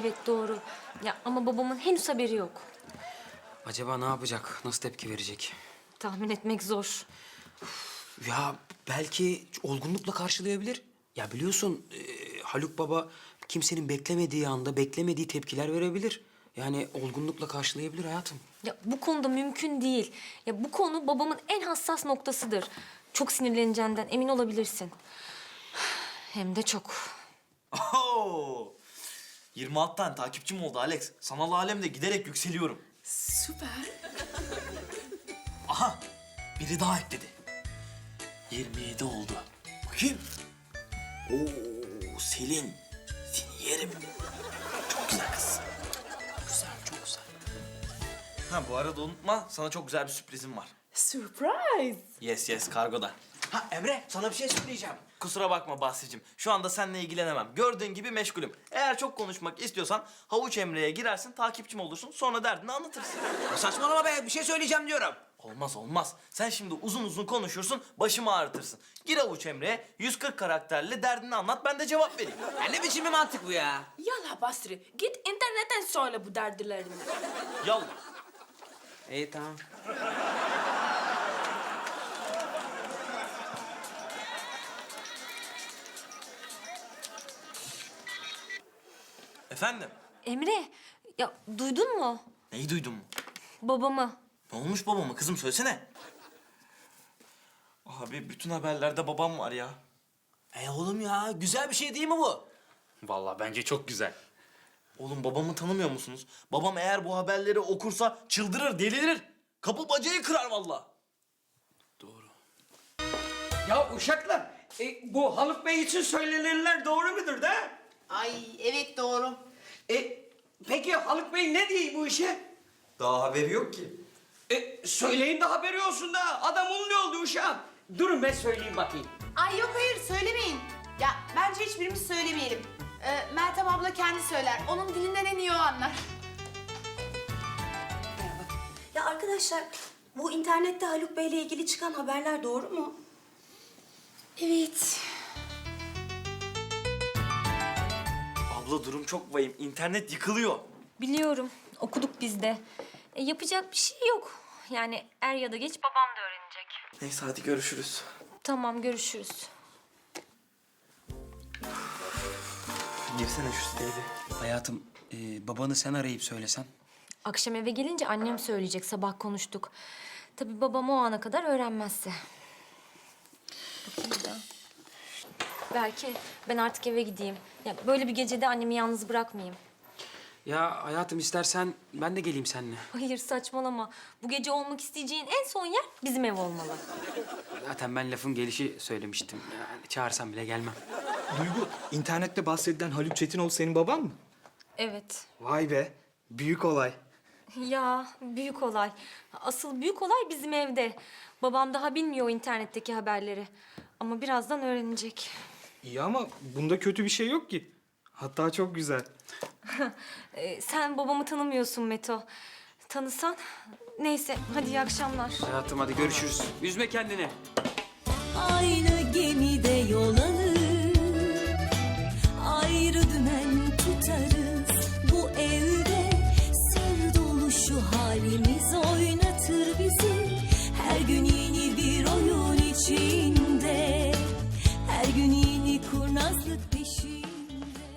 Evet doğru. Ya ama babamın henüz haberi yok. Acaba ne yapacak? Nasıl tepki verecek? Tahmin etmek zor. Ya belki olgunlukla karşılayabilir. Ya biliyorsun e, Haluk Baba kimsenin beklemediği anda beklemediği tepkiler verebilir. Yani olgunlukla karşılayabilir hayatım. Ya bu konuda mümkün değil. Ya bu konu babamın en hassas noktasıdır. Çok sinirleneceğinden emin olabilirsin. Hem de çok. Oo! 26 tane takipçim oldu Alex. Sanal alemde giderek yükseliyorum. Süper. Aha! Biri daha ekledi. 27 oldu. Bakayım. Oo, Selin. Seni yerim. Çok güzel kız. Güzel, çok güzel. Ha bu arada unutma, sana çok güzel bir sürprizim var. Surprise. Yes yes, kargoda. Ha Emre, sana bir şey söyleyeceğim. Kusura bakma Bahsi'cim. Şu anda seninle ilgilenemem. Gördüğün gibi meşgulüm. Eğer çok konuşmak istiyorsan Havuç Emre'ye girersin, takipçim olursun. Sonra derdini anlatırsın. Saçmalama be bir şey söyleyeceğim diyorum. Olmaz olmaz. Sen şimdi uzun uzun konuşursun, başımı ağrıtırsın. Gir Havuç Emre'ye, 140 karakterli derdini anlat, ben de cevap vereyim. Ya ne biçim bir mantık bu ya? Yalla Basri. Git internetten söyle bu derdilerini. Yallah. İyi tamam. Efendim? Emre, ya duydun mu? Neyi duydun mu? Babamı. Ne olmuş babama kızım söylesene. Abi bütün haberlerde babam var ya. E oğlum ya güzel bir şey değil mi bu? Vallahi bence çok güzel. Oğlum babamı tanımıyor musunuz? Babam eğer bu haberleri okursa çıldırır, delirir. Kapı bacayı kırar vallahi. Ya uşaklar, e, bu Haluk Bey için söylenenler doğru mudur da? Ay evet doğru. E, peki Haluk Bey ne diyor bu işe? Daha haberi yok ki. E, söyleyin de haberi olsun da adam ünlü oldu uşağım. Durun ben söyleyeyim bakayım. Ay yok hayır söylemeyin. Ya bence hiçbirimiz söylemeyelim. Ee, Meltem abla kendi söyler. Onun dilinden en iyi o anlar. Ya arkadaşlar bu internette Haluk Bey'le ilgili çıkan haberler doğru mu? Evet. Abla durum çok vahim. İnternet yıkılıyor. Biliyorum, okuduk biz de. E, yapacak bir şey yok. Yani er ya da geç babam da öğrenecek. Neyse hadi görüşürüz. Tamam, görüşürüz. Girsene şu siteye bir. Hayatım e, babanı sen arayıp söylesen. Akşam eve gelince annem söyleyecek, sabah konuştuk. Tabii babam o ana kadar öğrenmezse. Bakayım bir daha. Belki ben artık eve gideyim. Ya böyle bir gecede annemi yalnız bırakmayayım. Ya hayatım istersen ben de geleyim seninle. Hayır saçmalama. Bu gece olmak isteyeceğin en son yer bizim ev olmalı. Zaten ben lafın gelişi söylemiştim. Yani çağırsam bile gelmem. Duygu, internette bahsedilen Haluk Çetinoğlu senin baban mı? Evet. Vay be, büyük olay. Ya büyük olay. Asıl büyük olay bizim evde. Babam daha bilmiyor o internetteki haberleri. Ama birazdan öğrenecek. İyi ama bunda kötü bir şey yok ki. Hatta çok güzel. Ee, sen babamı tanımıyorsun Meto. Tanısan neyse hadi iyi akşamlar. Hayatım hadi görüşürüz. Üzme kendini. Aynı gemide yol alır